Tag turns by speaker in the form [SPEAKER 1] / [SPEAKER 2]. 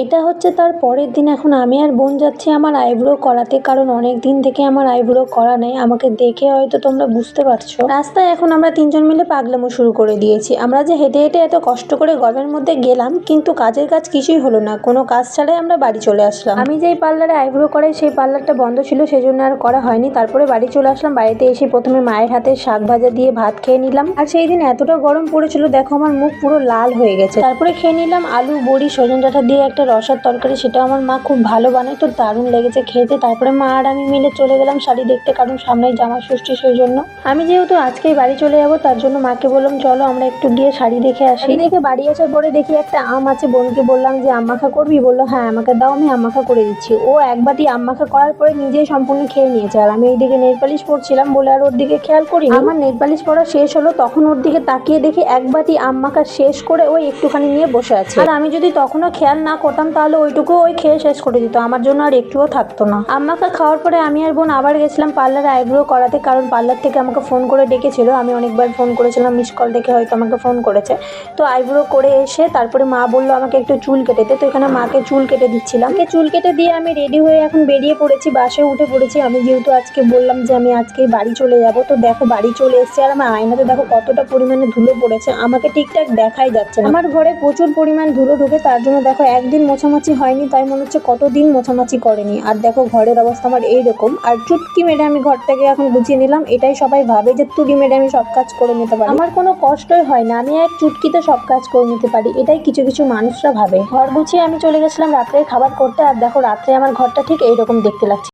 [SPEAKER 1] এটা হচ্ছে তার পরের দিন। এখন আমি আর বোন যাচ্ছি আমার আইব্রো করাতে, কারণ অনেক দিন থেকে আমার আইব্রো করা নেই। আমাকে দেখে হয়তো তোমরা বুঝতে পারছ। রাস্তায় এখন আমরা তিনজন মিলে পাগলামো শুরু করে দিয়েছি। আমরা যে হেঁটে হেঁটে এত কষ্ট করে গরমের মধ্যে গেলাম, কিন্তু কাজের কাজ কিছুই হলো না। কোনো কাজ ছাড়াই আমরা বাড়ি চলে আসলাম। আমি যেই পার্লারে আইব্রো করাই, সেই পার্লারটা বন্ধ ছিল সেই জন্য আর করা হয়নি। তারপরে বাড়ি চলে আসলাম। বাড়িতে এসে প্রথমে মায়ের হাতে শাক ভাজা দিয়ে ভাত খেয়ে নিলাম। আর সেই দিন এতটা গরম পড়েছিল, দেখো আমার মুখ পুরো লাল হয়ে গেছে। তারপরে খেয়ে নিলাম আলু, বড়ি সজন ডাঁটা দিয়ে একটা রসার তরকারি সেটা আমার মা খুব ভালো বানায়, তো দারুণ লেগেছে খেতে। তারপরে মা আর আমি মিলে চলে গেলাম শাড়ি দেখতে কারণ সামনেই জামা ষষ্ঠী সেই জন্য। আমি যেহেতু আজকেই বাড়ি চলে যাব, তার জন্য মাকে বললাম, চলো আমরা একটু গিয়ে শাড়ি দেখে আসি। দেখে বাড়ি আসার পরে দেখি একটা আম আছে, বোনকে বললাম যে আম মাখা করবি? বলল হ্যাঁ আমাকে দাও, আমি আম মাখা করে দিচ্ছি। ও এক বাটি আম মাখা করার পরে নিজেই সম্পূর্ণ খেয়ে নিয়েছে। আর আমি এইদিকে নেল পালিশ পরছিলাম বলে আর ওর দিকে খেয়াল করি আমার নেল পালিশ পরা শেষ হলো, তখন ওর দিকে তাকিয়ে দেখি এক বাটি আম মাখা শেষ করে ওই একটুখানি নিয়ে বসে আছে। আর আমি যদি তখনও খেয়াল না করতাম তাহলে ওইটুকু ওই খেয়ে শেষ করে দিত। আমার জন্য আর একটুও থাকতো না। আম মাখা খাওয়ার পরে আমি আর বোন আবার গেছিলাম পার্লার আইব্রো করাতে, কারণ পার্লার থেকে আমাকে ফোন করে ডেকেছিল। আমি অনেকবার ফোন করেছিলাম, মিস কল দেখে হয়তো আমাকে ফোন করেছে। তো আইব্রো করে এসে তারপরে মা বলল, আমাকে একটু চুল কেটে তো এখানে মাকে চুল কেটে দিচ্ছিলাম। চুল কেটে দিয়ে আমি রেডি হয়ে এখন বেরিয়ে পড়েছি, বাসে উঠে পড়েছি। আমি যেহেতু আজকে বললাম যে আমি আজকেই বাড়ি চলে যাব, তো দেখো বাড়ি চলে এসেছি। আর আমার আয়নাতে দেখো কতটা পরিমাণে ধুলো পড়েছে। আমাকে ঠিকঠাক দেখাই যাচ্ছে না। আমার ঘরে প্রচুর পরিমাণ ধুলো ঢুকে, তার জন্য দেখো একদিন মোছামাছি হয়নি, তাই মনে হচ্ছে কতদিন মোছামাছি করেনি। আর দেখো, ঘরের অবস্থা আমার এইরকম। আর চুটকি মেরে আমি ঘরটাকে এখন গুছিয়ে নিলাম। এটাই সবাই ভাবে যে তুলি মেরে আমি সব কাজ করে নিতে পারি। আমার কোনো কষ্টই হয় না, আমি এক চুটকিতে সব কাজ করে নিতে পারি। এটাই কিছু কিছু মানুষরা ভাবে। ঘর গুছিয়ে আমি চলে গেছিলাম রাত্রে খাবার করতে। আর দেখো, রাত্রে আমার ঘরটা ঠিক এইরকম দেখতে লাগছে।